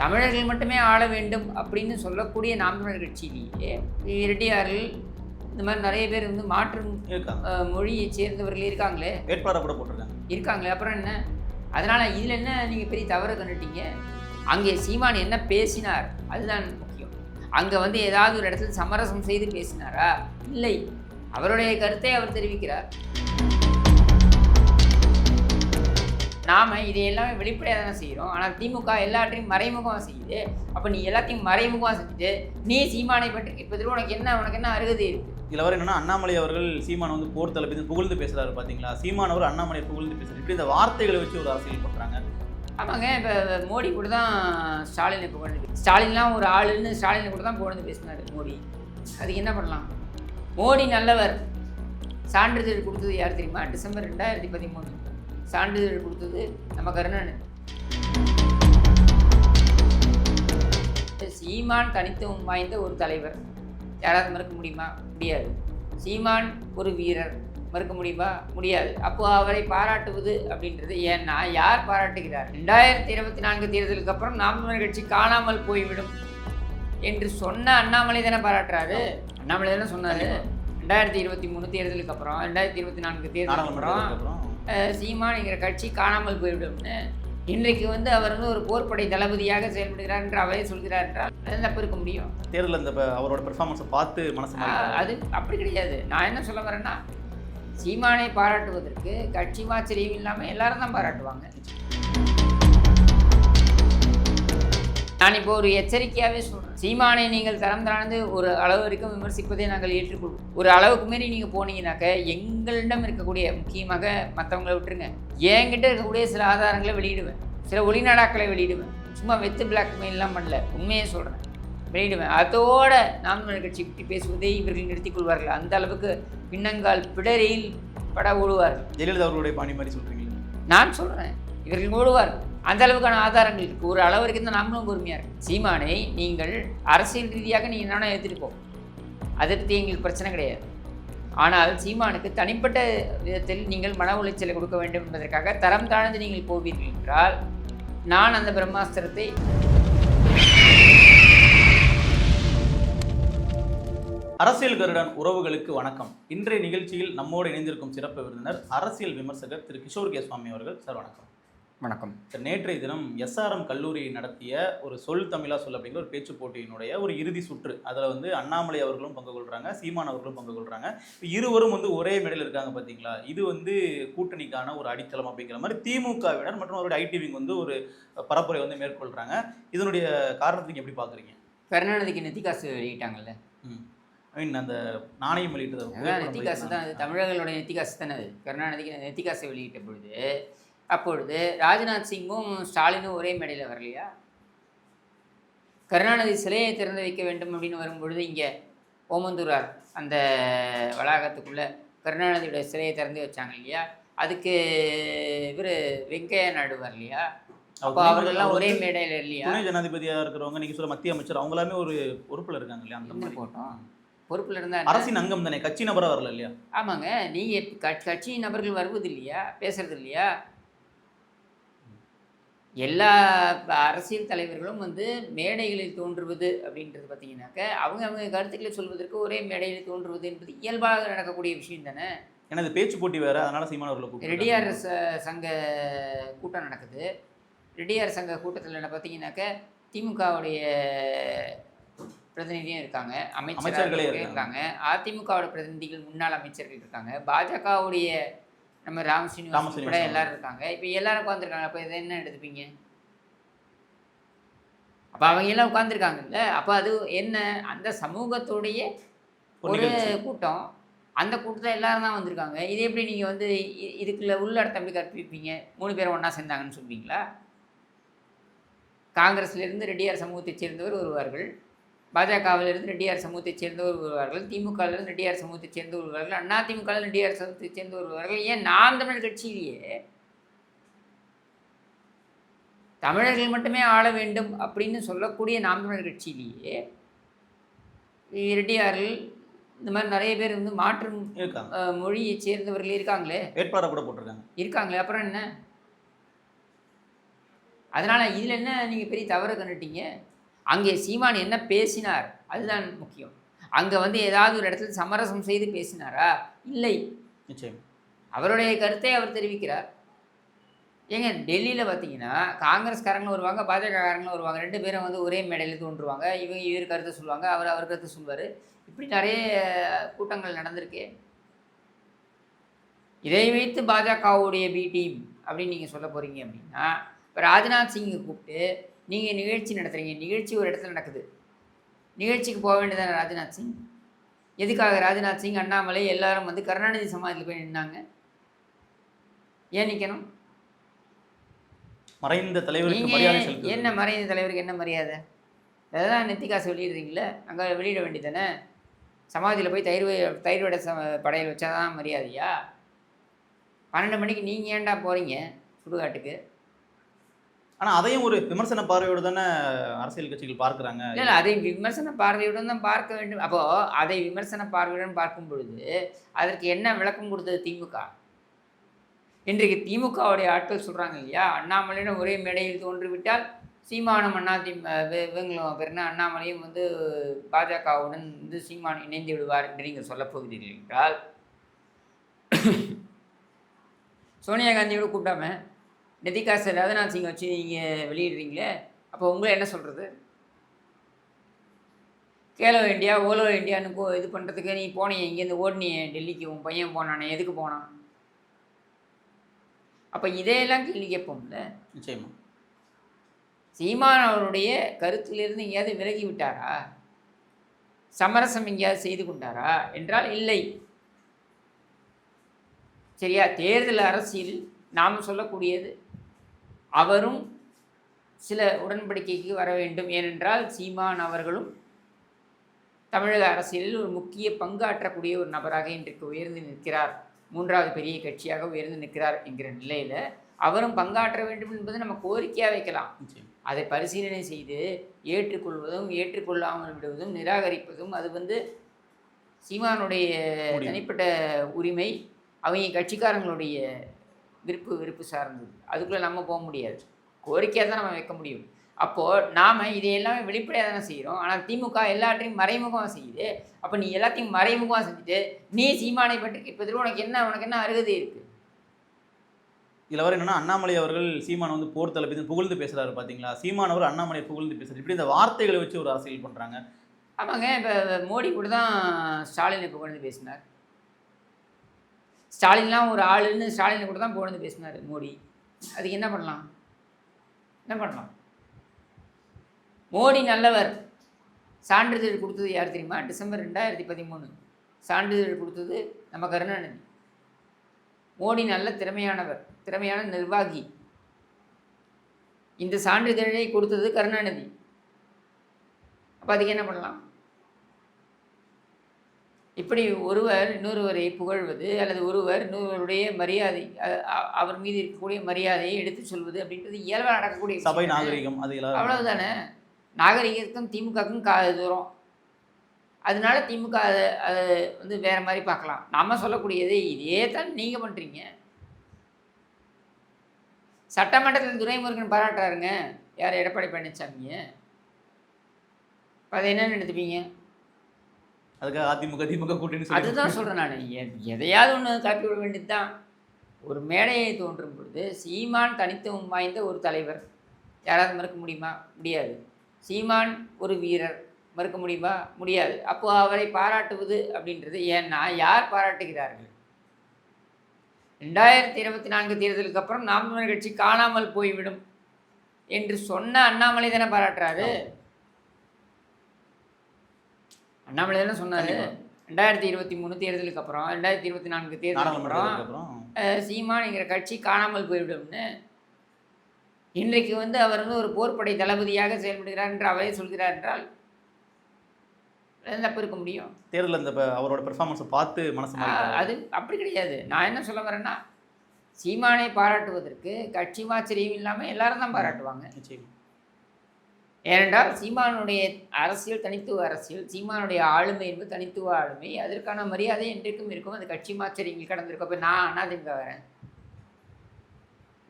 தமிழர்கள் மட்டுமே ஆள வேண்டும் அப்படின்னு சொல்லக்கூடிய நாம் தமிழர் கட்சியிலேயே இரட்டியார்கள் இந்த மாதிரி நிறைய பேர் வந்து மாற்று மொழியை சேர்ந்தவர்கள் இருக்காங்களே. வேட்பாளரை கூட போட்டிருக்காங்க. இருக்காங்களே. அப்புறம் என்ன? அதனால் இதில் என்ன நீங்கள் பெரிய தவறு கண்டுட்டீங்க? அங்கே சீமான் என்ன பேசினார்? அதுதான் முக்கியம். அங்கே வந்து ஏதாவது ஒரு இடத்துல சமரசம் செய்து பேசினாரா? இல்லை. அவருடைய கருத்தை அவர் தெரிவிக்கிறார். நாம இதை எல்லாமே வெளிப்படையாக தானே செய்கிறோம் ஆனால் திமுக எல்லாத்தையும் மறைமுகமாக செய்யுது. அப்போ நீ எல்லாத்தையும் மறைமுகமாக செஞ்சுட்டு நீ சீமானை பற்றி இப்போ உனக்கு என்ன உனக்கு என்ன அருகதை இதுல வர என்னன்னா அண்ணாமலை அவர்கள் சீமான் வந்து போர் தளபதி புகழ்ந்து பேசுறாரு பாத்தீங்களா? சீமான் அவர் அண்ணாமலை புகழ்ந்து பேசுறாரு. இப்படி இந்த வார்த்தைகளை வச்சு ஒரு அரசியல் பண்றாங்க. ஆமாங்க இப்போ மோடி கூட தான் ஸ்டாலினை புகழ்ந்து ஸ்டாலின்லாம் ஒரு ஆளுன்னு ஸ்டாலினை கூட தான் புகழ்ந்து பேசினார் மோடி. அதுக்கு என்ன பண்ணலாம்? மோடி நல்லவர். சான்றிதழ் கொடுத்தது யார் தெரியுமா? டிசம்பர் ரெண்டாயிரத்தி பதிமூணு. சான்றிதழ் கொடுத்தது நம்ம கருணாநிதி. சீமான் தனித்துவம் வாய்ந்த ஒரு தலைவர். யாராவது மறுக்க முடியுமா? முடியாது. சீமான் ஒரு வீரர். மறுக்க முடியுமா? முடியாது. அப்போ அவரை பாராட்டுவது அப்படின்றது ஏன்னா யார் பாராட்டுகிறார்? ரெண்டாயிரத்தி இருபத்தி நான்கு தேர்தலுக்கு அப்புறம் நாம் கட்சி காணாமல் போய்விடும் என்று சொன்ன அண்ணாமலை தானே பாராட்டுறாரு? அண்ணாமலை தானே சொன்னாரு. ரெண்டாயிரத்தி இருபத்தி மூணு தேர்தலுக்கு அப்புறம் ரெண்டாயிரத்தி இருபத்தி நான்கு தேர்தலுக்கு அப்புறம். சீமான்ங்கிற கட்சி காணாமல் போய்விடும்னு இன்றைக்கு வந்து அவர் வந்து ஒரு போர்ப்படை தளபதியாக செயல்படுகிறார் என்று அவரே சொல்கிறார் என்றால் தப்பு இருக்க முடியும்? தேர்தலில் இந்த அவரோட பெர்ஃபார்மன்ஸை பார்த்து மனசு? அது அப்படி கிடையாது. நான் என்ன சொல்ல வரேன்னா சீமானை பாராட்டுவதற்கு கட்சி மாச்சரியம் இல்லாமல் எல்லாரும் தான் பாராட்டுவாங்க. நான் இப்போ ஒரு எச்சரிக்கையாகவே சொல்கிறேன் சீமானை நீங்கள் தரம் தாழ்ந்து ஒரு அளவு வரைக்கும் விமர்சிப்பதை நாங்கள் ஏற்றுக்கொள்வோம் ஒரு அளவுக்கு மீறி நீங்கள் போனீங்கன்னாக்க எங்களிடம் இருக்கக்கூடிய முக்கியமாக மற்றவங்களை விட்டுருங்க. என்கிட்ட இருக்கக்கூடிய சில ஆதாரங்களை வெளியிடுவேன். சில ஒளிநாடாக்களை வெளியிடுவேன். சும்மா வெத்து பிளாக்மெயிலாம் பண்ணல. உண்மையை சொல்கிறேன் வெளியிடுவேன். அதோட நாம் கட்சி பற்றி பேசுவதை இவர்கள் நிறுத்திக் கொள்வார்கள். அந்த அளவுக்கு பின்னங்கால் பிடரில் பட ஓடுவார்கள். ஜெயலலிதா அவர்களுடைய பாணி மாதிரி சொல்றீங்க நான் சொல்கிறேன் இவர்கள் ஓடுவார்கள் அந்த அளவுக்கான ஆதாரங்கள் இருக்குது ஒரு அளவு வரைக்கும் தான் நாமளும் பொறுமையாக இருக்கு சீமானை நீங்கள் அரசியல் ரீதியாக நீங்கள் என்னென்ன எடுத்துகிட்டு போ. அதை பற்றி எங்களுக்கு பிரச்சனை கிடையாது. ஆனால் சீமானுக்கு தனிப்பட்ட விதத்தில் நீங்கள் மன உளைச்சலை கொடுக்க வேண்டும் என்பதற்காக தரம் தாழ்ந்து நீங்கள் போவீர்கள் என்றால் நான் அந்த பிரம்மாஸ்திரத்தை அரசியல் கருடன் உறவுகளுக்கு வணக்கம். இன்றைய நிகழ்ச்சியில் நம்மோடு இணைந்திருக்கும் சிறப்பு விருந்தினர் அரசியல் விமர்சகர் திரு கிஷோர் கே சுவாமி அவர்கள். சார் வணக்கம். வணக்கம். நேற்றைய தினம் எஸ்ஆர்எம் கல்லூரி நடத்திய ஒரு சொல் தமிழா சொல் அப்படிங்கிற ஒரு பேச்சு போட்டியினுடைய ஒரு இறுதி சுற்று. அதில் வந்து அண்ணாமலை அவர்களும் பங்கு கொள்றாங்க சீமான் அவர்களும் பங்கு கொள்றாங்க. இப்ப இருவரும் வந்து ஒரே மேடையில் இருக்காங்க பார்த்தீங்களா இது வந்து கூட்டணிக்கான ஒரு அடித்தளம் அப்படிங்கிற மாதிரி திமுகவினர் மற்றும் அவருடைய ஐடி விங் வந்து ஒரு பரப்புரை வந்து மேற்கொள்றாங்க. இதனுடைய காரணத்தை நீங்க எப்படி பார்க்குறீங்க கருணாநிதிக்கு நெத்தி காசு வெளியிட்டாங்கல்ல. ஐ மீன் அந்த நாணயம் வெளியிட்டது நெத்தி காசு தான். தமிழர்களுடைய நெத்தி காசு தானே அது. கருணாநிதிக்கு நெத்தி காசை வெளியிட்ட பொழுது அப்பொழுது ராஜ்நாத் சிங்கும் ஸ்டாலினும் ஒரே மேடையில் வரலையா? கருணாநிதி சிலையை திறந்து வைக்க வேண்டும் அப்படின்னு வரும்பொழுது இங்கே ஓமந்தூரார் அந்த வளாகத்துக்குள்ளே கருணாநிதியோட சிலையை திறந்து வச்சாங்க இல்லையா? அதுக்கு இவர் வெங்கையா நாயுடு வரலையா? அப்போ அவர் அவர்கள்லாம் ஒரே மேடையில் இல்லையா? துணை ஜனாதிபதியா இருக்கிறவங்க நீங்க சொல்ல மத்திய அமைச்சர் அவங்க எல்லாமே ஒரு பொறுப்புல இருக்காங்க இல்லையா அந்த மாதிரி? போட்டோம்? பொறுப்பில் இருந்தால் அரசின் அங்கம் தானே கட்சி நபரா வரல இல்லையா? ஆமாங்க நீங்கள் கட்சி நபர்கள் வருவது இல்லையா பேசுறது இல்லையா எல்லா அரசியல் தலைவர்களும் வந்து மேடைகளில் தோன்றுவது அப்படின்றது பார்த்தீங்கன்னாக்க அவங்க அவங்க கருத்துக்களை சொல்வதற்கு ஒரே மேடையில் தோன்றுவது என்பது இயல்பாக நடக்கக்கூடிய விஷயம் தானே? ஏன்னா இது பேச்சு போட்டி வேற அதனால சீமான் அவர்களை கூப்பிட்டு ரெடியார் ச- சங்க கூட்டம் நடக்குது. ரெடியார் சங்க கூட்டத்தில் என்ன பார்த்தீங்கன்னாக்க திமுகவுடைய பிரதிநிதியும் இருக்காங்க. அமைச்சர்களே. இருக்காங்க. அதிமுகவோட பிரதிநிதிகள் முன்னாள் அமைச்சர்கள் இருக்காங்க. பாஜகவுடைய நம்ம ராம ஸ்ரீனிவாசன் ராம உட்பட ஸ்ரீனிவாசன். எல்லாரும் இருக்காங்க. இப்போ எல்லாரும் உட்காந்துருக்காங்க அப்போ இதை என்ன எடுத்துப்பீங்க? அப்போ அவங்க எல்லாம் உட்காந்துருக்காங்கல்ல அப்போ அது என்ன? அந்த சமூகத்துடைய ஒரு. கூட்டம். அந்த கூட்டத்தில் எல்லாரும் தான் வந்திருக்காங்க. இது எப்படி நீங்கள் வந்து இதுக்குள்ள உள்ளடத்த எப்படி கற்பிப்பீங்க? மூணு பேரும் ஒன்றா சேர்ந்தாங்கன்னு சொல்வீங்களா காங்கிரஸ்லேருந்து ரெட்டியார் சமூகத்தைச் சேர்ந்தவர் வருவார்கள் பாஜகவிலிருந்து ரெட்டியார் சமூகத்தைச் சேர்ந்தவர் வருவார்கள் திமுகவிலிருந்து ரெட்டியார் சமூகத்தைச் சேர்ந்தவர் வருவார்கள் அண்ணா திமுகவில் ரெட்டியார் சமூகத்தைச் சேர்ந்தவர் வருவார்கள் ஏன் நாம் தமிழ் கட்சியிலேயே தமிழர்கள் மட்டுமே ஆள வேண்டும் அப்படின்னு சொல்லக்கூடிய நாம் தமிழர் கட்சியிலேயே ரெட்டியார்கள் இந்த மாதிரி நிறைய பேர் வந்து மாற்று மொழியை சேர்ந்தவர்கள் இருக்காங்களே? வேட்பாளரை கூட போட்டிருக்காங்க. இருக்காங்களே? அப்புறம் என்ன? அதனால் இதில் என்ன நீங்கள் பெரிய தவறு கண்டுட்டீங்க? அங்கே சீமான் என்ன பேசினார்? அதுதான் முக்கியம். அங்கே வந்து ஏதாவது ஒரு இடத்துல சமரசம் செய்து பேசினாரா? இல்லை. நிச்சயம். அவருடைய கருத்தை அவர் தெரிவிக்கிறார். ஏங்க டெல்லியில் பார்த்தீங்கன்னா காங்கிரஸ்காரங்களும் வருவாங்க பாஜகக்காரங்களும் வருவாங்க. ரெண்டு பேரும் வந்து ஒரே மேடையில் தோன்றுவாங்க. இவங்க இவர் கருத்தை சொல்லுவாங்க அவர் அவர் கருத்தை சொல்வார். இப்படி நிறைய கூட்டங்கள் நடந்திருக்கே. இதை வைத்து பாஜகவுடைய பி டீம் அப்படின்னு நீங்கள் சொல்ல போகிறீங்க அப்படின்னா இப்போ ராஜ்நாத் சிங்கை கூப்பிட்டு நீங்கள் நிகழ்ச்சி நடத்துகிறீங்க நிகழ்ச்சி ஒரு இடத்துல நடக்குது. நிகழ்ச்சிக்கு போக வேண்டியதானே ராஜ்நாத் சிங்? எதுக்காக ராஜ்நாத் சிங் அண்ணாமலை எல்லாரும் வந்து கருணாநிதி சமாதியில் போய் நின்னாங்க? ஏன் நிற்கணும் மறைந்த தலைவருக்கு என்ன மறைந்த தலைவருக்கு என்ன மரியாதை? அதெல்லாம் நெத்தி காசு வெளியிடுறீங்களே அங்கே வெளியிட வேண்டியதானே சமாதியில் போய் தயிர் தயிர் வடை சம படையல் வச்சாதான் மரியாதையா? பன்னெண்டு மணிக்கு நீங்கள் ஏன்டா போகிறீங்க சுடுகாட்டுக்கு. ஆனா அதையும் ஒரு விமர்சன பார்வையோடு தானே அரசியல் கட்சிகள் பார்க்குறாங்க? இல்லை அதை விமர்சன பார்வையுடன் தான் பார்க்க வேண்டும். அப்போது அதை விமர்சன பார்வையுடன் பார்க்கும் பொழுது அதற்கு என்ன விளக்கம் கொடுத்தது திமுக? இன்றைக்கு திமுகவுடைய ஆட்கள் சொல்கிறாங்க இல்லையா? அண்ணாமலையிடம் ஒரே மேடையில் தோன்றிவிட்டால் சீமானம் அண்ணா தி இவங்களும் அண்ணாமலையும் வந்து பாஜகவுடன் வந்து சீமான் இணைந்து விடுவார் என்று நீங்கள் சொல்லப்போகிறீர்கள் என்றால் சோனியா காந்தியோட கூப்பிடாம நிதிகாசர் ராஜ்நாத் சிங் வச்சு நீங்கள் வெளியிடுறீங்களே அப்போ உங்களை என்ன சொல்கிறது கேலோ இந்தியா ஓலோ இந்தியான்னு போ இது பண்ணுறதுக்கு நீ போனியே இங்கேருந்து ஓடினியே டெல்லிக்கு உன் பையன் போனானே எதுக்கு போனான்? அப்போ இதையெல்லாம் கேள்வி கேட்போம்ல. நிச்சயமா. சீமான் அவருடைய கருத்திலிருந்து எங்கேயாவது விலகி விட்டாரா? சமரசம் எங்கேயாவது செய்து கொண்டாரா? என்றால் இல்லை. சரியா தேர்தல் அரசியல் நாம் சொல்லக்கூடியது அவரும் சில உடன்படிக்கைக்கு வர வேண்டும். ஏனென்றால் சீமான் அவர்களும் தமிழக அரசியலில் ஒரு முக்கிய பங்காற்றக்கூடிய ஒரு நபராக இன்றைக்கு உயர்ந்து நிற்கிறார். மூன்றாவது பெரிய கட்சியாக உயர்ந்து நிற்கிறார் என்கிற நிலையில் அவரும் பங்காற்ற வேண்டும் என்பது நம்ம கோரிக்கையாக வைக்கலாம். அதை பரிசீலனை செய்து ஏற்றுக்கொள்வதும் ஏற்றுக்கொள்ளாமல் விடுவதும் நிராகரிப்பதும் அது வந்து சீமானுடைய. தனிப்பட்ட உரிமை. அவங்க கட்சிக்காரங்களுடைய விருப்பு விருப்பு சார்ந்தது. அதுக்குள்ளே நம்ம போக முடியாது. கோரிக்கையாக தான் நம்ம வைக்க முடியும். அப்போது நாம் இதையெல்லாம் வெளிப்படையாக தானே செய்கிறோம் ஆனால் திமுக எல்லாத்தையும் மறைமுகமாக செய்யுது. அப்போ நீ எல்லாத்தையும் மறைமுகமாக செஞ்சுட்டு நீ சீமானை பற்றி கேட்பதில் உனக்கு என்ன உனக்கு என்ன அருகதை இருக்குது இதுல வர என்னன்னா அண்ணாமலை அவர்கள் சீமான் வந்து போர் தளபதி புகழ்ந்து பேசுறாரு பாத்தீங்களா? சீமான் அவர் அண்ணாமலை புகழ்ந்து பேசுறாரு. இப்படி இந்த வார்த்தைகளை வச்சு ஒரு அரசியல் பண்றாங்க. ஆமாங்க இப்போ மோடி கூட தான் ஸ்டாலினை புகழ்ந்து பேசினார். ஸ்டாலின்லாம் ஒரு ஆளுன்னு ஸ்டாலினை கூட தான் போனது பேசினார் மோடி. அதுக்கு என்ன பண்ணலாம்? என்ன பண்ணலாம்? மோடி நல்லவர். சான்றிதழ் கொடுத்தது யார் தெரியுமா? டிசம்பர் ரெண்டாயிரத்தி பதிமூணு. சான்றிதழ் கொடுத்தது நம்ம கருணாநிதி. மோடி நல்ல திறமையானவர் திறமையான நிர்வாகி. இந்த சான்றிதழை கொடுத்தது கருணாநிதி. அப்போ அதுக்கு என்ன பண்ணலாம்? இப்படி ஒருவர் இன்னொருவரை புகழ்வது அல்லது ஒருவர் இன்னொருவருடைய மரியாதை அவர் மீது இருக்கக்கூடிய மரியாதையை எடுத்துச் சொல்வது அப்படின்றது இயல்பாக நடக்கக்கூடிய சபை. நாகரிகம் அது அவ்வளவுதானே? நாகரிகத்துக்கும் திமுகவுக்கும் கா தூரம். அதனால திமுக அதை அதை வந்து வேற மாதிரி பார்க்கலாம். நம்ம சொல்லக்கூடியது இதே தான் நீங்கள் பண்ணுறீங்க சட்டமன்றத்தில் துரைமுருகன் பாராட்டுறாருங்க. யார் எடப்பாடி பழனிசாமியை அதை என்ன நினைத்துப்பீங்க அதுக்காக அதிமுக திமுக கூட்டணி அதுதான் சொல்கிறேன் நான். எதையாவது ஒன்று காப்பி விட வேண்டியது தான் ஒரு மேடையை தோன்றும் பொழுது சீமான் தனித்துவம் வாய்ந்த ஒரு தலைவர். யாராவது மறுக்க முடியுமா? முடியாது. சீமான் ஒரு வீரர். மறுக்க முடியுமா? முடியாது. அப்போ அவரை பாராட்டுவது அப்படின்றது ஏன்னா யார் பாராட்டுகிறார்கள்? ரெண்டாயிரத்தி இருபத்தி நான்கு தேர்தலுக்கு அப்புறம் நாம் கட்சி காணாமல் போய்விடும் என்று சொன்ன அண்ணாமலை தானே பாராட்டுறாரு. அண்ணாமலை தானே சொன்னாரு. ரெண்டாயிரத்தி இருபத்தி மூணு தேர்தலுக்கு அப்புறம் ரெண்டாயிரத்தி இருபத்தி நான்கு தேர்தலுக்கு அப்புறம் சீமான்ங்கிற கட்சி காணாமல் போய்விடும்னு இன்றைக்கு வந்து அவர் வந்து ஒரு போர்ப்படை தளபதியாக செயல்படுகிறார் என்று அவரே சொல்கிறார் என்றால் தப்பு இருக்க முடியும்? தேர்தல் அந்த ப- அவரோட பெர்ஃபார்மன்ஸை பார்த்து மனசு. அது அப்படி கிடையாது. நான் என்ன சொல்ல வரேன்னா சீமானை பாராட்டுவதற்கு கட்சி மாச்சரியம் இல்லாமல் எல்லாரும் தான் பாராட்டுவாங்க. நிச்சயம். ஏனென்றால் சீமானுடைய அரசியல் தனித்துவ அரசியல் சீமானுடைய ஆளுமை என்பது தனித்துவ ஆளுமை. அதற்கான மரியாதை என்றைக்கும் இருக்கும். அது கட்சி மாச்சரியங்கள் கடந்திருக்கும். இப்போ நான் அதிமுக வரேன்.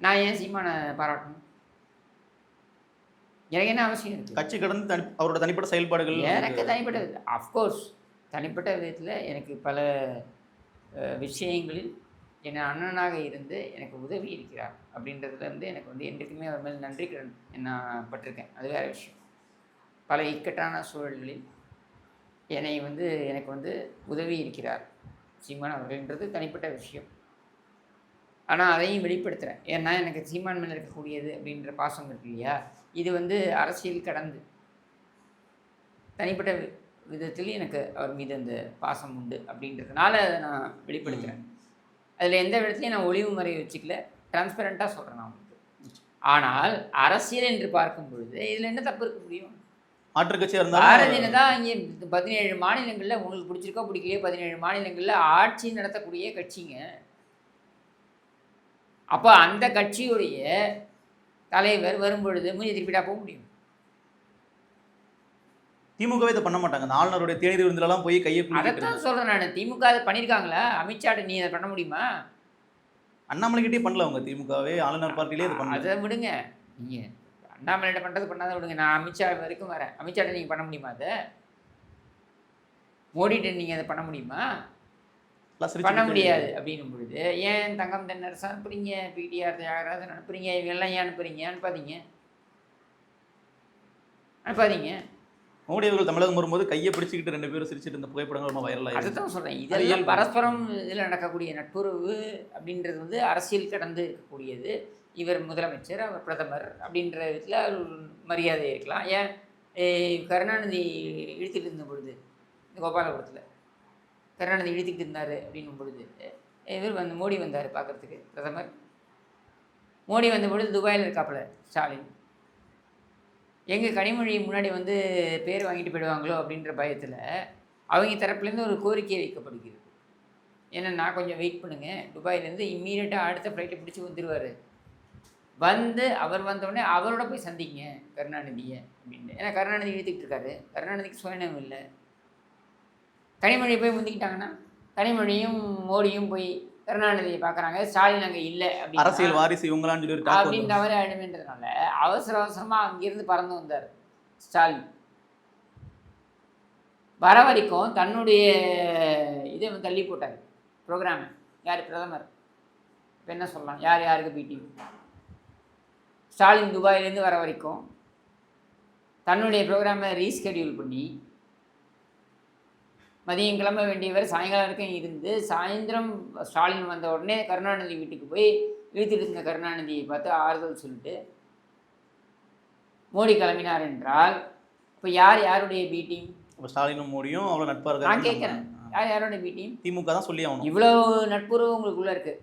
நான் ஏன் சீமானை பாராட்டணும்? எனக்கு என்ன அவசியம் இருக்குது கட்சி கடந்து தனி அவரோட தனிப்பட்ட செயல்பாடுகள் எனக்கு தனிப்பட்ட அஃப்கோர்ஸ் தனிப்பட்ட விதத்தில் எனக்கு பல விஷயங்களில் என் அண்ணனாக இருந்து எனக்கு உதவி இருக்கிறார் அப்படின்றதுல வந்து எனக்கு வந்து என்றைக்குமே அவர் மேல் நன்றி கடன் நான் பட்டிருக்கேன். அது வேறு விஷயம். பல இக்கட்டான சூழல்களில் என்னை வந்து எனக்கு வந்து உதவி இருக்கிறார். சீமான் அவர்கள்ன்றது தனிப்பட்ட விஷயம். ஆனால் அதையும் வெளிப்படுத்துகிறேன் ஏன்னா எனக்கு சீமான் மேலே இருக்கக்கூடியது அப்படின்ற பாசம் இருக்கு இல்லையா? இது வந்து அரசியல் கடந்து. தனிப்பட்ட விதத்தில் எனக்கு அவர் மீது அந்த பாசம் உண்டு அப்படின்றதுனால அதை நான் வெளிப்படுத்துகிறேன் அதில் எந்த இடத்துலையும் நான் ஒளிவு மறைய வச்சுக்கல. டிரான்ஸ்பரண்ட்டாக சொல்கிறேன் நான் உங்களுக்கு. ஆனால் அரசியல் என்று பார்க்கும் பொழுது இதில் என்ன தப்பு இருக்க முடியும்? மாற்றுக் கட்சியா பாரதிய ஜனதா இங்கே பதினேழு மாநிலங்களில் உங்களுக்கு பிடிச்சிருக்கோ பிடிக்கலையோ பதினேழு மாநிலங்களில் ஆட்சி நடத்தக்கூடிய கட்சிங்க. அப்போ அந்த கட்சியுடைய தலைவர் வரும்பொழுது மூஞ்சி திருப்பிட்டா போக முடியும். திமுகவே இதை பண்ண மாட்டாங்க. அந்த ஆளுநருடைய தேநீர் விருந்துலலாம் போய் கையை அதைத்தான் சொல்கிறேன் நான். திமுக அதை பண்ணியிருக்காங்களா அமித்ஷாட்ட நீ அதை பண்ண முடியுமா? அண்ணாமலைகிட்டே பண்ணல அவங்க திமுகவே. ஆளுநர் பார்ட்டிலே இது பண்ணல. அதை விடுங்க. நீங்கள் அண்ணாமலையிட்ட பண்ணுறது பண்ணாத விடுங்க. நான் அமித்ஷா வரைக்கும் வரேன். அமித்ஷாட்ட நீங்கள் பண்ண முடியுமா அதை? மோடிட்ட நீங்கள் அதை பண்ண முடியுமா? பண்ண முடியாது அப்படின்னும் பொழுது ஏன் தங்கம் தென்னரசு அனுப்புறீங்க? பிடிஆர் தியாகராஜன் அனுப்புறீங்க? இவங்கெல்லாம் ஏன் அனுப்புறீங்க? அனுப்பாதீங்க. அனுப்பாதீங்க. மோடி அவர்கள் தமிழகம் வரும்போது கையை பிடிச்சிக்கிட்டு ரெண்டு பேரும் சிரிச்சிட்டு இருந்த புகைப்படங்கள் ரொம்ப வைரல் ஆயிடுச்சு. அதுதான் சொல்கிறேன் அது இதெல்லாம். பரஸ்பரம் இதில் நடக்கக்கூடிய நட்புறவு அப்படின்றது வந்து அரசியல் கடந்து இருக்கக்கூடியது. இவர் முதலமைச்சர் அவர் பிரதமர் அப்படின்ற விதத்தில் அவர் மரியாதை இருக்கலாம். ஏன்? கருணாநிதி இழுத்துட்டு இருந்த பொழுது இந்த கோபாலபுரத்தில். கருணாநிதி இழுத்துக்கிட்டு இருந்தார் அப்படின்னும் பொழுது இவர் வந்து மோடி வந்தார் பார்க்கறதுக்கு பிரதமர். மோடி வந்த பொழுது துபாயில் இருக்காப்புல ஸ்டாலின். எங்கள் கனிமொழி முன்னாடி வந்து பேர் வாங்கிட்டு போயிடுவாங்களோ அப்படின்ற பயத்தில் அவங்க தரப்புலேருந்து ஒரு கோரிக்கை வைக்கப்படுகிறது. ஏன்னா நான் கொஞ்சம் வெயிட் பண்ணுங்கள் துபாயிலேருந்து இம்மீடியட்டாக அடுத்த ஃப்ளைட்டை பிடிச்சி வந்துடுவார் வந்து அவர் வந்தோடனே அவரோட போய் சந்திங்க கருணாநிதியை அப்படின்னு ஏன்னா கருணாநிதி இழுத்துக்கிட்டு இருக்காரு. கருணாநிதிக்கு சுயநம் இல்லை. கனிமொழியை போய் முந்திக்கிட்டாங்கன்னா கனிமொழியும் மோடியும் போய் கருணாநிதியை பார்க்குறாங்க. ஸ்டாலின் அங்கே இல்லை அப்படின்னு அரசியல் வாரிசு இவங்களான்னு சொல்லி அப்படின்னு தவறு ஆயிடுமேன்றதுனால அவசர அவசரமாக அங்கிருந்து பறந்து வந்தார் ஸ்டாலின். வர வரைக்கும் தன்னுடைய இதை வந்து தள்ளி போட்டார். ப்ரோக்ராமை. யார்? பிரதமர். இப்போ என்ன சொல்லலாம்? யார் யாருக்கு மீட்டிங் ஸ்டாலின் துபாயிலேருந்து வர வரைக்கும் தன்னுடைய ப்ரோக்ராமை ரீஸ்கெடியூல் பண்ணி மதியம் கிளம்ப வேண்டியவர் சாயங்காலம் வரைக்கும் இருந்து சாயந்தரம் ஸ்டாலின் வந்த உடனே கருணாநிதி வீட்டுக்கு போய் இழுத்துட்டு இருந்த கருணாநிதியை பார்த்து ஆறுதல் சொல்லிட்டு மோடி கிளம்பினார் என்றால் இப்போ யார் யாருடைய பி டீம் அப்ப ஸ்டாலினும் மோடியும் அவ்வளவு நட்பா நான் இருக்காங்க கேட்குறேன். யார் யாருடைய பி டீம் திமுக தான் சொல்லி ஆகணும். இவ்வளவு நட்புறவு உங்களுக்குள்ள இருக்கு.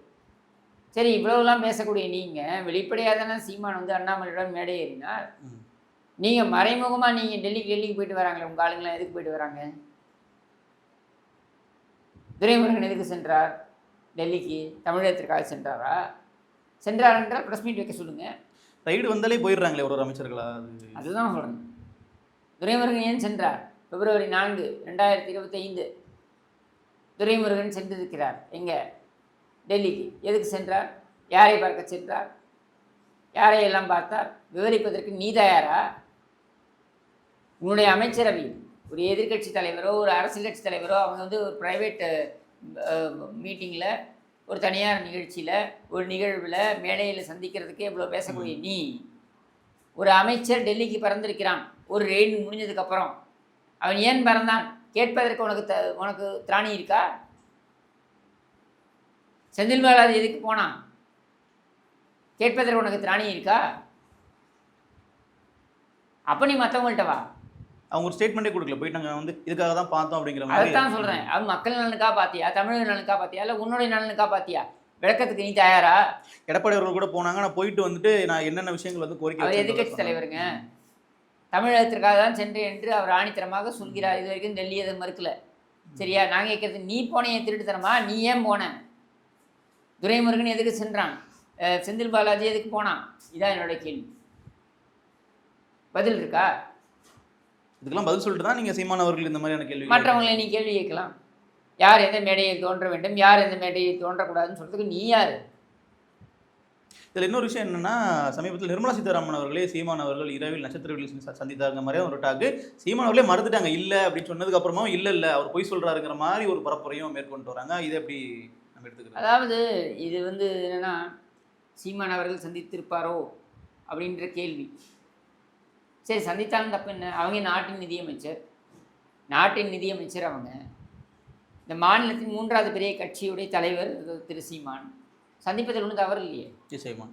சரி இவ்வளவுலாம் பேசக்கூடிய நீங்க வெளிப்படையாக தானே சீமான் வந்து அண்ணாமலையோட மேடை ஏறினார். ம். நீங்க மறைமுகமா நீங்க டெல்லிக்கு டெல்லிக்கு போயிட்டு வராங்களே உங்க ஆளுங்களாம் எதுக்கு போயிட்டு வராங்க? துரைமுருகன் எதுக்கு சென்றார்? டெல்லிக்கு தமிழகத்திற்காக சென்றாரா? சென்றார் என்றால் ப்ரெஸ் மீட் வைக்க சொல்லுங்க. ரைடு வந்தாலே போயிடுறாங்களே ஒரு ஒரு அமைச்சர்களா? அது அதுதான் சொல்றேன். துரைமுருகன் ஏன் சென்றார்? பிப்ரவரி நான்கு ரெண்டாயிரத்தி இருபத்தைந்து. துரைமுருகன் சென்றிருக்கிறார். எங்கே? டெல்லிக்கு. எதுக்கு சென்றார்? யாரை பார்க்க சென்றார்? யாரை எல்லாம் பார்த்தார்? விவரிப்பதற்கு நீ தயாரா? உன்னுடைய அமைச்சரவை ஒரு எதிர்க்கட்சி தலைவரோ ஒரு அரசியல் கட்சி தலைவரோ அவங்க வந்து ஒரு ப்ரைவேட் மீட்டிங்கில் ஒரு தனியார் நிகழ்ச்சியில் ஒரு நிகழ்வில் மேடையில் சந்திக்கிறதுக்கே இவ்வளோ பேசக்கூடிய நீ ஒரு அமைச்சர் டெல்லிக்கு பறந்திருக்கிறான் ஒரு ரெயின் முடிஞ்சதுக்கப்புறம் அவன் ஏன் பறந்தான்? கேட்பதற்கு உனக்கு த உனக்கு திராணி இருக்கா? செந்தில் பாலாஜி எதுக்கு போனான்? கேட்பதற்கு உனக்கு திராணி இருக்கா? அப்போ நீ மற்றவங்கள்ட்ட வா. அவங்க ஒரு ஸ்டேட்மெண்ட்டே கொடுக்கல. போயிட்டு நாங்க வந்து இதுக்காக தான் பார்த்தோம் அப்படிங்கிற மாதிரி அதைத்தான் சொல்கிறேன் அது மக்கள் நலனுக்கா பார்த்தியா தமிழக நலனுக்கா பார்த்தியா இல்லை உன்னுடைய நலனுக்கா பார்த்தியா விளக்கத்துக்கு நீ தயாரா? எடப்பாடி அவர்கள் கூட போனாங்க. நான் போயிட்டு வந்துட்டு நான் என்னென்ன விஷயங்கள் வந்து கோரிக்கை சொன்னாங்க. தலைவருங்க. தமிழகத்திற்காக தான் சென்றேன் என்று அவர் ஆணித்தரமாக சொல்கிறார். இது வரைக்கும் டெல்லி எதுவும் மறுக்கல. சரியா? நான் கேட்கறது நீ போனேன் திருட்டுத்தனமா? நீ ஏன் போன? துரைமுருகன் எதுக்கு சென்றான்? செந்தில் பாலாஜி எதுக்கு போனான்? இதான் என்னோட கேள்வி. பதில் இருக்கா? இதுக்கெல்லாம் பதில் சொல்லிட்டு தான் நீங்க சீமான் அவர்கள் இந்த மாதிரியான கேள்வி மற்றவங்களை நீ கேள்வி கேட்கலாம். யார் எந்த மேடையில் தோன்ற வேண்டும் யார் எந்த மேடையில் தோன்றக்கூடாதுன்னு சொல்றதுக்கு நீ யார்? இதில் இன்னொரு விஷயம் என்னன்னா சமீபத்தில் நிர்மலா சீதாராமன் அவர்களே சீமான் அவர்கள் இரவில் நட்சத்திர வெளியில் ச- சந்தித்தாருங்க மாதிரியே ஒரு டாக்கு சீமான் அவர்களே மறுத்துட்டாங்க. இல்லை அப்படின்னு சொன்னதுக்கு அப்புறமா இல்லை இல்லை அவர் பொய் சொல்றாருங்கிற மாதிரி ஒரு பரப்புரையும் மேற்கொண்டு வராங்க. இதை எப்படி நம்ம எடுத்துக்கிறது? அதாவது இது வந்து என்னன்னா சீமான் அவர்கள் சந்தித்திருப்பாரோ அப்படின்ற கேள்வி. சரி சந்தித்தாலும் தப்பு என்ன? அவங்க நாட்டின் நிதியமைச்சர் நாட்டின் நிதியமைச்சர் அவங்க. இந்த மாநிலத்தின் மூன்றாவது பெரிய கட்சியுடைய தலைவர் திரு. சீமான். சந்திப்பதில் ஒன்றும் தவறு இல்லையே. நிச்சயமா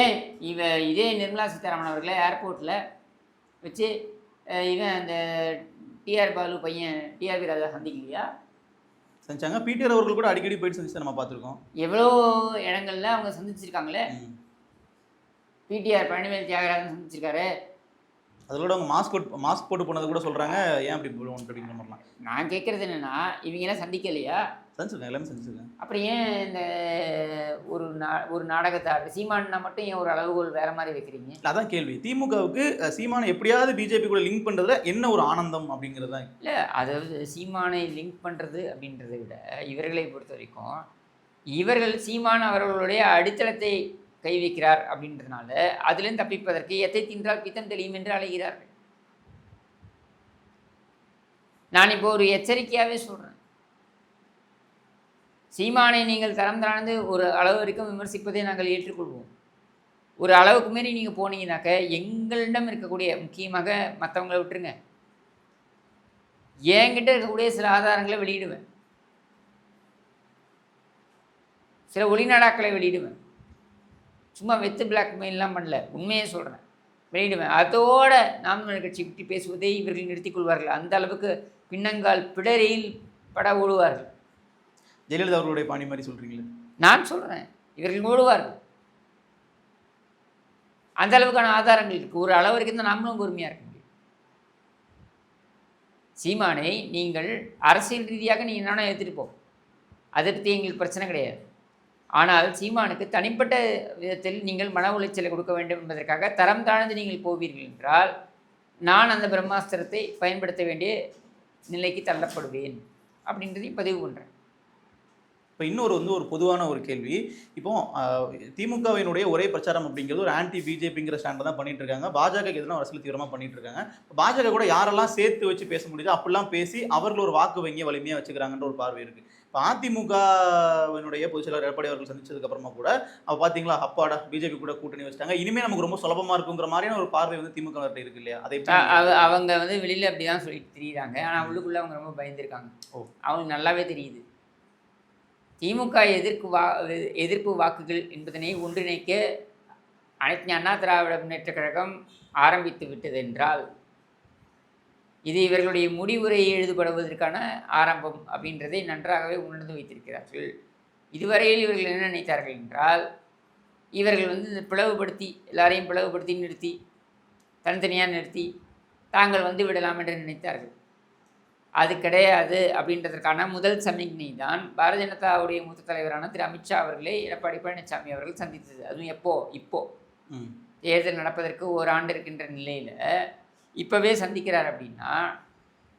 ஏன்? இவ இதே நிர்மலா சீதாராமன் அவர்களை ஏர்போர்ட்டில் வச்சு இவன் அந்த டிஆர் பாலு பையன் டிஆர்பி ராஜா சந்திக்கலையா? செஞ்சாங்க பிடிஆர் அவர்கள் கூட அடிக்கடி போயிட்டு சந்திச்சு நம்ம பார்த்துருக்கோம். எவ்வளோ இடங்கள்ல அவங்க சந்திச்சிருக்காங்களே. பிடிஆர் பழனிவேல் தியாகராஜன் சந்திச்சிருக்காரு. அதோட அவங்க மாஸ்க் போட்டு மாஸ்க் போட்டு போனது கூட சொல்றாங்க. ஏன் அப்படி அப்படிங்கிற மாதிரிலாம் நான் கேட்குறது என்னன்னா இவங்கெல்லாம் சந்திக்கலையா? செஞ்சிருக்கேன் எல்லாமே செஞ்சிருக்கேன் அப்புறம் ஏன் இந்த ஒரு நா ஒரு நாடகத்தை ஆடுற சீமானா மட்டும் ஏன் ஒரு அளவுகோல் வேற மாதிரி வைக்கிறீங்க? இல்ல, அதான் கேள்வி. திமுகவுக்கு சீமானை எப்படியாவது பிஜேபி கூட லிங்க் பண்றதுல என்ன ஒரு ஆனந்தம் அப்படிங்கிறது தான். இல்லை அதாவது சீமானை லிங்க் பண்ணுறது அப்படின்றத விட இவர்களை பொறுத்த வரைக்கும் இவர்கள் சீமான் அவர்களுடைய அடித்தளத்தை கை வைக்கிறார் அப்படின்றதுனால அதிலிருந்து தப்பிப்பதற்கு எத்தை தின்றால் பித்தம் தெளியும் என்று அழைகிறார்கள். நான் இப்போ ஒரு எச்சரிக்கையாகவே சொல்கிறேன் சீமானை நீங்கள் தரம் தாழ்ந்து ஒரு அளவு வரைக்கும் விமர்சிப்பதை நாங்கள் ஏற்றுக்கொள்வோம். ஒரு அளவுக்கு மாரி நீங்கள் போனீங்கனாக்க எங்களிடம் இருக்கக்கூடிய முக்கியமாக மற்றவங்களை விட்டுருங்க. என்கிட்ட இருக்கக்கூடிய சில ஆதாரங்களை வெளியிடுவேன். சில ஒளிநாடாக்களை வெளியிடுவேன். சும்மா வெத்து பிளாக்மெயிலாம் பண்ணல. உண்மையே சொல்கிறேன் வெளியிடுவேன். அதோட நாம் தமிழர் கட்சி பற்றி பேசுவதை இவர்கள் நிறுத்திக் கொள்வார்கள். அந்த அளவுக்கு பின்னங்கால் பிடரியில் பட ஓடுவார்கள். ஜெயலலிதா அவர்களுடைய பாணி மாதிரி சொல்றீங்களே? நான் சொல்கிறேன் இவர்கள் ஓடுவார்கள். அந்த அளவுக்கான ஆதாரங்கள் இருக்குது ஒரு அளவு வரைக்கும் தான் நாமளும் பொறுமையாக இருக்க முடியும். சீமானை நீங்கள் அரசியல் ரீதியாக நீங்கள் என்னென்ன எடுத்துகிட்டு போ. அதை பற்றி எங்களுக்கு பிரச்சனை கிடையாது. ஆனால் சீமானுக்கு தனிப்பட்ட விதத்தில் நீங்கள் மன உளைச்சலை கொடுக்க வேண்டும் என்பதற்காக தரம் தாழ்ந்து நீங்கள் போவீர்கள் என்றால் நான் அந்த பிரம்மாஸ்திரத்தை பயன்படுத்த வேண்டிய நிலைக்கு தள்ளப்படுவேன் அப்படின்றதையும் பதிவு பண்ணுறேன் இப்போ இன்னொரு வந்து ஒரு பொதுவான ஒரு கேள்வி. இப்போ திமுகவினுடைய ஒரே பிரச்சாரம் அப்படிங்கிறது ஒரு ஆன்டி பிஜேபிங்கிற ஸ்டாண்ட் தான் பண்ணிட்டு இருக்காங்க. பாஜக எதுனா அரசியல் தீவிரமாக பண்ணிட்டு இருக்காங்க. பாஜக கூட யாரெல்லாம் சேர்த்து வச்சு பேச முடியுதோ அப்படிலாம் பேசி அவர்கள் ஒரு வாக்கு வங்கியை வலிமையாக வச்சுக்கிறாங்கன்ற ஒரு பார்வை இருக்குது இப்போ அதிமுகவினுடைய பொதுச் செயலாளர் எடப்பாடி அவர்கள் சந்திச்சதுக்கு அப்புறமா கூட அவ பாத்தீங்களா அப்பாடா பிஜேபி கூட கூட்டணி வச்சிட்டாங்க. இனிமே நமக்கு ரொம்ப சுலபமா இருக்குங்கிற மாதிரியான ஒரு பார்வை வந்து திமுக இருக்கு இல்லையா அதை அவங்க வந்து வெளியில் அப்படி தான் சொல்லிட்டு திரியிறாங்க. ஆனால் உள்ளுக்குள்ளே அவங்க ரொம்ப பயந்துருக்காங்க. ஓ. அவங்களுக்கு நல்லாவே தெரியுது. திமுக எதிர்ப்பு வா எதிர்ப்பு வாக்குகள் என்பதனை ஒன்றிணைக்க அனைத்து அண்ணா திராவிட முன்னேற்ற கழகம் ஆரம்பித்து விட்டது என்றால் இது இவர்களுடைய முடிவுரை எழுதப்படுவதற்கான ஆரம்பம் அப்படின்றதை நன்றாகவே உணர்ந்து வைத்திருக்கிறார்கள். இதுவரையில் இவர்கள் என்ன நினைத்தார்கள் என்றால் இவர்கள் வந்து இந்த பிளவுபடுத்தி எல்லாரையும் பிளவுபடுத்தி நிறுத்தி தனித்தனியாக நிறுத்தி தாங்கள் வந்து விடலாம் என்று நினைத்தார்கள். அது கிடையாது அப்படின்றதற்கான முதல் சமிக்ஞை தான் பாரதிய ஜனதாவுடைய மூத்த தலைவரான திரு அமித்ஷா அவர்களை எடப்பாடி பழனிசாமி அவர்கள் சந்தித்தது. அதுவும் எப்போ? இப்போ. தேர்தல் நடப்பதற்கு ஓராண்டு இருக்கின்ற நிலையில் இப்போவே சந்திக்கிறார் அப்படின்னா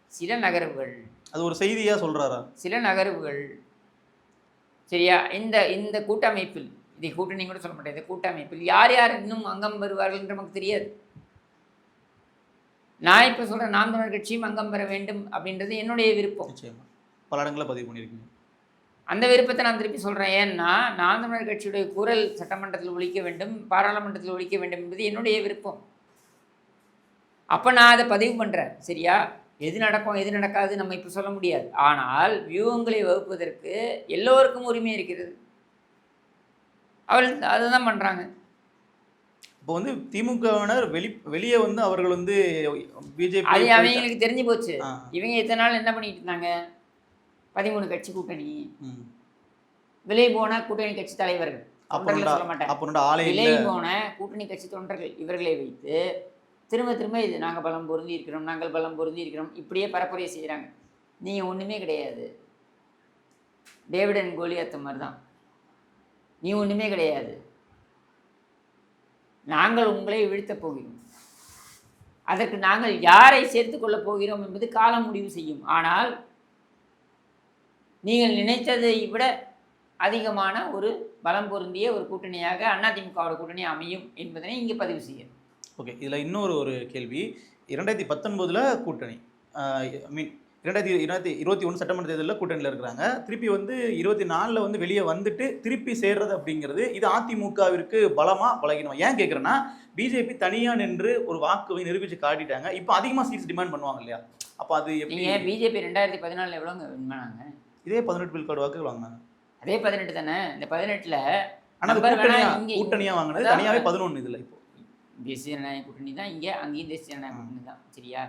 சில நகர்வுகள். அது ஒரு செய்தியா சொல்றாரா? சில நகர்வுகள். சரியா? இந்த இந்த கூட்டமைப்பில் இதை கூட்டணி கூட சொல்ல மாட்டேன் இந்த கூட்டமைப்பில் யார் யார் இன்னும் அங்கம் வருவார்கள் என்று நமக்கு தெரியாது. நான் இப்போ சொல்கிறேன் நாம் தமிழர் கட்சியும் அங்கம் பெற வேண்டும் அப்படின்றது என்னுடைய விருப்பம். நிச்சயமா. பல இடங்களில் பதிவு பண்ணியிருக்கீங்க. அந்த விருப்பத்தை நான் திருப்பி சொல்கிறேன் ஏன்னா நாம் தமிழர் கட்சியுடைய குரல் சட்டமன்றத்தில் ஒழிக்க வேண்டும் பாராளுமன்றத்தில் ஒழிக்க வேண்டும் என்பது என்னுடைய விருப்பம். அப்போ நான் அதை பதிவு பண்ணுறேன் சரியா? எது நடக்கும் எது நடக்காது நம்ம இப்போ சொல்ல முடியாது. ஆனால் வியூகங்களை வகுப்பதற்கு எல்லோருக்கும் உரிமை இருக்கிறது. அவள் அதுதான் பண்ணுறாங்க இப்போ வந்து திமுகவினர் வெளி வெளியே வந்து அவர்கள் வந்து பிஜேபி அது அவங்களுக்கு தெரிஞ்சு போச்சு. இவங்க இத்தனை நாள் என்ன பண்ணிட்டு இருந்தாங்க? பதிமூணு கட்சி கூட்டணி. வெளியே போன கூட்டணி கட்சி தலைவர்கள். சொல்ல மாட்டேன். விலை போன கூட்டணி கட்சி தொண்டர்கள் இவர்களை வைத்து திரும்ப திரும்ப இது நாங்கள் பலம் பொருந்தி இருக்கிறோம் நாங்கள் பலம் பொருந்தி இருக்கிறோம் இப்படியே பரப்புரை செய்கிறாங்க நீங்கள் ஒன்றுமே கிடையாது. டேவிட் அண்ட் கோலியாத்த மாதிரி தான் நீ ஒன்றுமே கிடையாது. நாங்கள் உங்களை வீழ்த்தப் போகிறோம். அதற்கு நாங்கள் யாரை சேர்த்து கொள்ளப் போகிறோம் என்பது காலம் முடிவு செய்யும். ஆனால் நீங்கள் நினைத்ததை விட அதிகமான ஒரு பலம் பொருந்திய ஒரு கூட்டணியாக அதிமுகவோட கூட்டணி அமையும் என்பதனை இங்கே பதிவு செய்யும் ஓகே இதில் இன்னொரு ஒரு கேள்வி. இரண்டாயிரத்தி பத்தொன்பதில் கூட்டணி. ஐ மீன் இரண்டாயிரத்தி இரண்டாயிரத்தி இருபத்தி ஒன்று சட்டமன்ற தேர்தலில் கூட்டணியில் இருக்கிறாங்க. திருப்பி வந்து இருபத்தி நாலில் வந்து வெளியே வந்துட்டு திருப்பி சேர்றது அப்படிங்கிறது இது அதிமுகவிற்கு பலமா பலகீனமா? ஏன் கேட்குறேன்னா பிஜேபி தனியாக நின்று ஒரு வாக்குவை நிரூபித்து காட்டிட்டாங்க. இப்போ அதிகமாக சீட்ஸ் டிமாண்ட் பண்ணுவாங்க இல்லையா? அப்போ அது எப்படி? நீங்கள் பிஜேபி ரெண்டாயிரத்தி பதினாலில் எவ்வளோங்க பண்ணாங்க? இதே பதினெட்டு விழுக்காடு வாக்குகள் வாங்கினாங்க. அதே பதினெட்டு தானே? இந்த பதினெட்டில் ஆனால் கூட்டணியாக வாங்கினது. தனியாகவே பதினொன்று இதில் இப்போ. தேசிய ஜனநாயக கூட்டணி தான். இங்கே அங்கேயும் தேசிய ஜனநாயக கூட்டணி தான். சரியா?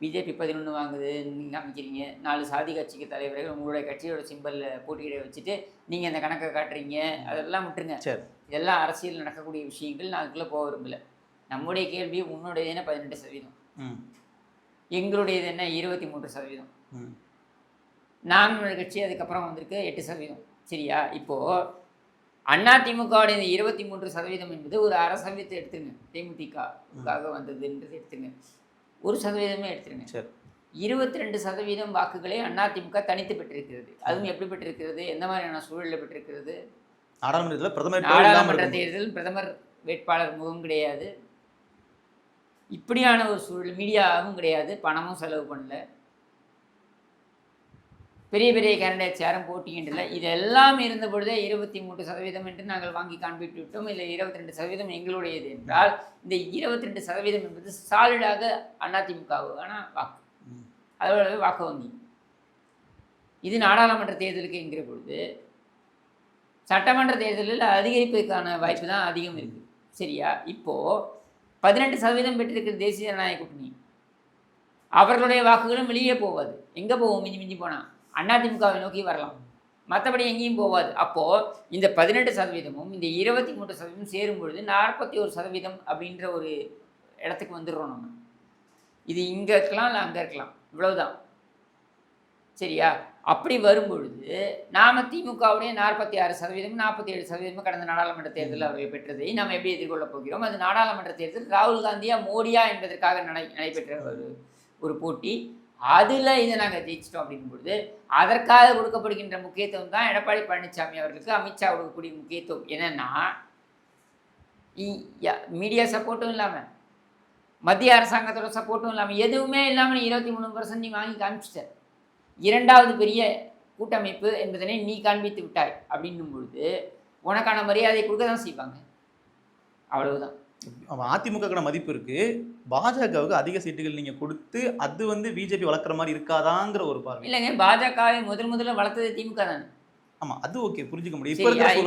பிஜேபி பதினொன்று வாங்குது. நீங்கள் காமிக்கிறீங்க நாலு சாதி கட்சிக்கு தலைவர்கள் உங்களுடைய கட்சியோட சிம்பலில் போட்டியிட வச்சுட்டு நீங்கள் அந்த கணக்கை காட்டுறீங்க. அதெல்லாம் விட்டுருங்க. இதெல்லாம் அரசியல் நடக்கக்கூடிய விஷயங்கள் நான் அதுக்குள்ளே போக விரும்பல. நம்முடைய கேள்வி உன்னுடையது என்ன? பதினெட்டு சதவீதம். எங்களுடையது என்ன? இருபத்தி மூன்று சதவீதம். தமிழர் கட்சி அதுக்கப்புறம் வந்திருக்கு. எட்டு சதவீதம். சரியா? இப்போது அதிமுகவோட இந்த இருபத்தி மூன்று சதவீதம் என்பது ஒரு அரை சதவீதத்தை எடுத்துங்க தேமுதிகவுக்காக வந்ததுன்றது எடுத்துங்க ஒரு சதவீதமே எடுத்துருங்க. சரி. இருபத்தி ரெண்டு சதவீதம் வாக்குகளை அதிமுக தனித்து பெற்றிருக்கிறது. அதுவும் எப்படி பெற்றிருக்கிறது? எந்த மாதிரியான சூழலில் பெற்றிருக்கிறது? நாடாளுமன்றத்தில் பிரதமர் நாடாளுமன்ற இருக்கும். தேர்தல் பிரதமர் வேட்பாளர் முகம் கிடையாது. இப்படியான ஒரு சூழல் மீடியாவும் கிடையாது. பணமும் செலவு பண்ணல. பெரிய பெரிய கேண்டிடேட்ஸ் யாரும் போட்டியின்றல இதெல்லாம் இருந்த பொழுதே இருபத்தி மூன்று சதவீதம் என்று நாங்கள் வாங்கி காண்பித்து விட்டோம். இல்லை இருபத்தி ரெண்டு சதவீதம் எங்களுடையது என்றால் இந்த இருபத்தி ரெண்டு சதவீதம் என்பது சாலிடாக அதிமுகவுக்கான வாக்கு. அதோட வாக்கு வங்கி. இது நாடாளுமன்ற தேர்தலுக்கு என்கிற பொழுது சட்டமன்ற தேர்தலில் அதிகரிப்பதற்கான வாய்ப்பு தான் அதிகம் இருக்குது சரியா? இப்போது பதினெட்டு சதவீதம் பெற்றிருக்கிற தேசிய ஜனநாயக கூட்டணி. அவர்களுடைய வாக்குகளும் வெளியே போகாது. எங்கே போகும் மிஞ்சி மிஞ்சி போனால் அதிமுகவை நோக்கி வரலாம். மற்றபடி எங்கேயும் போகாது அப்போது இந்த பதினெட்டு சதவீதமும் இந்த இருபத்தி மூன்று சதவீதம் சேரும் பொழுது நாற்பத்தி ஒரு சதவீதம் அப்படின்ற ஒரு இடத்துக்கு வந்துடுறோம் நம்ம. இது இங்கே இருக்கலாம் இல்லை அங்கே இருக்கலாம். இவ்வளவுதான். சரியா? அப்படி வரும்பொழுது நாம திமுகவுடைய நாற்பத்தி ஆறு சதவீதம் நாற்பத்தி ஏழு சதவீதம் கடந்த நாடாளுமன்ற தேர்தலில் அவர்கள் பெற்றதை நாம் எப்படி எதிர்கொள்ளப் போகிறோம்? அது நாடாளுமன்ற தேர்தல் ராகுல் காந்தியா மோடியா என்பதற்காக நடை நடைபெற்ற ஒரு ஒரு போட்டி. அதில் இதை நாங்கள் ஜெயிச்சிட்டோம் அப்படிங்கும் பொழுது அதற்காக கொடுக்கப்படுகின்ற முக்கியத்துவம் தான் எடப்பாடி பழனிசாமி அவர்களுக்கு அமித்ஷா கொடுக்கக்கூடிய முக்கியத்துவம். என்னன்னா மீடியா சப்போர்ட்டும் இல்லாமல் மத்திய அரசாங்கத்தோட சப்போர்ட்டும் இல்லாமல் எதுவுமே இல்லாமல் நீ இருபத்தி மூணு பர்சன்ட் நீ வாங்கி காமிச்சிட்ட. இரண்டாவது பெரிய கூட்டமைப்பு என்பதனை நீ காண்பித்து விட்டாய் அப்படின்னும் பொழுது உனக்கான மரியாதை கொடுக்க தான் செய்வாங்க. அவ்வளவுதான். அதிமுகக்கான மதிப்பு இருக்கு? பாஜகவுக்கு அதிக சீட்டுகள் நீங்க கொடுத்து அது வந்து பிஜேபி வளர்க்குற மாதிரி இருக்காதாங்கிற ஒரு பார்வை. இல்லைங்க பாஜகவை முதல் முதல்ல வளர்த்தது திமுக தானே. ஆமா அது ஓகே புரிஞ்சுக்க முடியும்.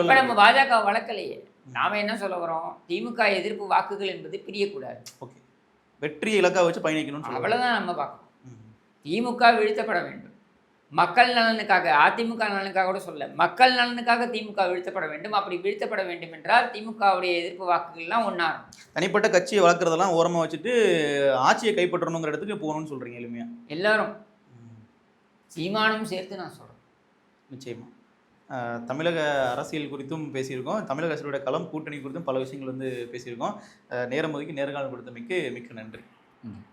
இப்ப நம்ம பாஜக வளர்க்கலையே. நாம என்ன சொல்ல வரோம் திமுக எதிர்ப்பு வாக்குகள் என்பது பிரியக்கூடாது. ஓகே. வெற்றி இலக்கா வச்சு பயணிக்கணும்னு சொல்லுவாங்க அவ்வளவுதான் நம்ம பார்க்கணும். திமுக வீழ்த்தப்பட வேண்டும். மக்கள் நலனுக்காக அதிமுக நலனுக்காக கூட சொல்ல மக்கள் நலனுக்காக திமுக வீழ்த்தப்பட வேண்டும். அப்படி வீழ்த்தப்பட வேண்டும் என்றால் திமுகவுடைய எதிர்ப்பு வாக்குகள்லாம் ஒன்றாகும் தனிப்பட்ட கட்சியை வளர்க்குறதெல்லாம் ஓரமா வச்சுட்டு ஆட்சியை கைப்பற்றணுங்கிற இடத்துக்கு போகணும்னு சொல்றீங்க எளிமையா? எல்லாரும். சீமானும் சேர்த்து நான் சொல்றேன். நிச்சயமா. ஆஹ் தமிழக அரசியல் குறித்தும் பேசியிருக்கோம். தமிழக அரசியலோட களம் கூட்டணி குறித்தும் பல விஷயங்கள் வந்து பேசியிருக்கோம். நேரம் ஒதுக்கி நேர்காணல் கொடுத்தமைக்கு மிக்க நன்றி. ம்.